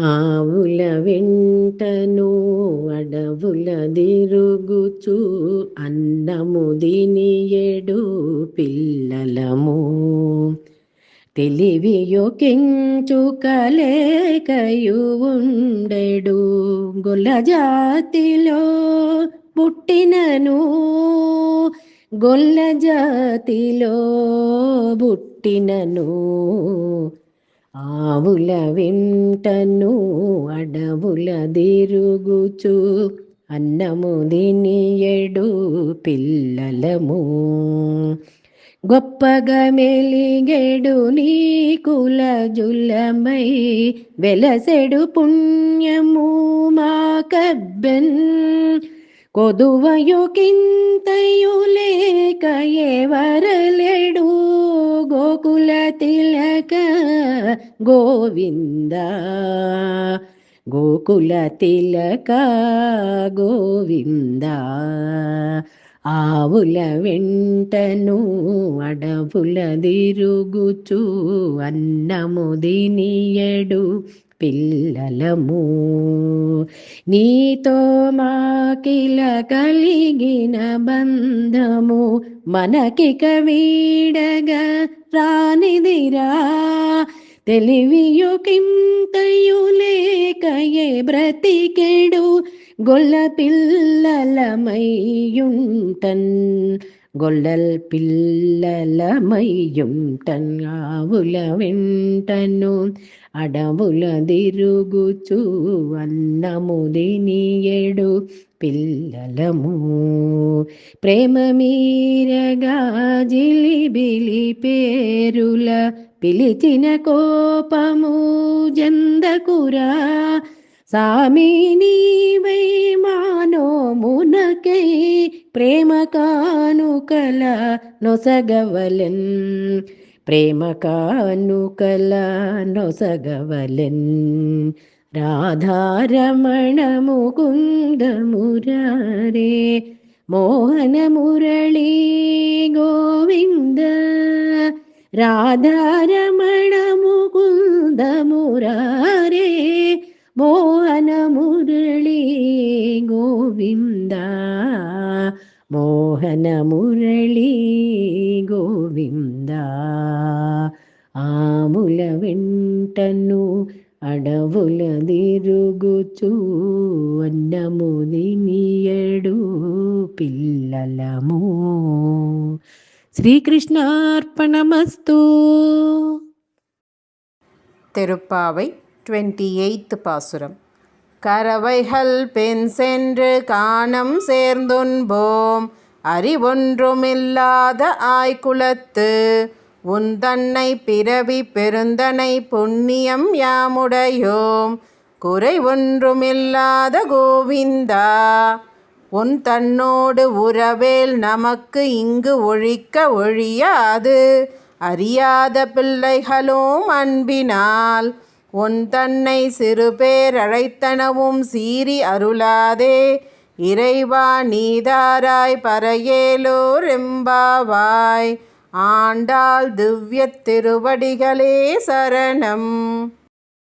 ఆవుల వెంటను అడవుల దిరుగుచు అన్నము దినియడు పిల్లలము. తెలివియొకించు కలేకయు ఉండెడు. గొల్లజాతిలో పుట్టినను గొల్లజాతిలో పుట్టినను. ఆవుల వెంటను అడవుల దిరుగుచు అన్నము దినియడు పిల్లలము. గొప్పగా మెలిగెడు నీ కుల జులమై వెలసెడు పుణ్యము మా కబ్బెన్ కొదువయుకింతయు లేక ఎవరలెడు గోకుల తిలక గోవింద. గోకుల తిలక గోవింద. ఆవుల వెంటను అడవుల దిరుగుచు అన్నము దినియడు పిల్లలము. నీతో మాకిల కలిగిన బంధము మనకిక వీడగా రానిదిరా. తెలివియుకింతయు లేకయే బ్రతికెడు గొల్ల పిల్లలమయ్యుంటన్. గొల్లల్ పిల్లలమయ్యుంటన్ ఆవుల వెంటను అడవుల దిరుగుచు అన్నము దినియడు పిల్లలము. ప్రేమ మీరగా జిలిబిలి పేరుల పిలిచిన కోపము జందకురా. సామి నీవై మానోమునకై ప్రేమ కానుకల నొసగవలెన్ ప్రేమ కానుకల నొసగవలెన్ రాధారమణ ముకుందమురారే మోహన మురళీ గోవింద రాధారమణ గోవింద మోహన మురళీ గోవింద ఆముల వెంటను అడవుల దిరుగుచు అన్నము దినియడు పిల్లలము శ్రీకృష్ణార్పణమస్తు திருப்பாவை டுவெண்ட்டி எய்த்து பாசுரம் கரவைகள் பெண் சென்று காணம் சேர்ந்துன்போம் அறிவொன்றுமில்லாத ஆய்குலத்து. உன் தன்னை பிறவி பெருந்தனை புண்ணியம் யாமுடையோம். குறை ஒன்றுமில்லாத கோவிந்தா. உன் தன்னோடு உறவேல் நமக்கு இங்கு ஒழிக்க ஒழியாது. அறியாத பிள்ளைகளும் அன்பினால். உன் தன்னை சிறு பேரழைத்தனவும் சீறி அருளாதே. இறைவா நீதாராய் பறையேலோர் எம்பாவாய். ஆண்டாள் திவ்ய திருவடிகளே சரணம்.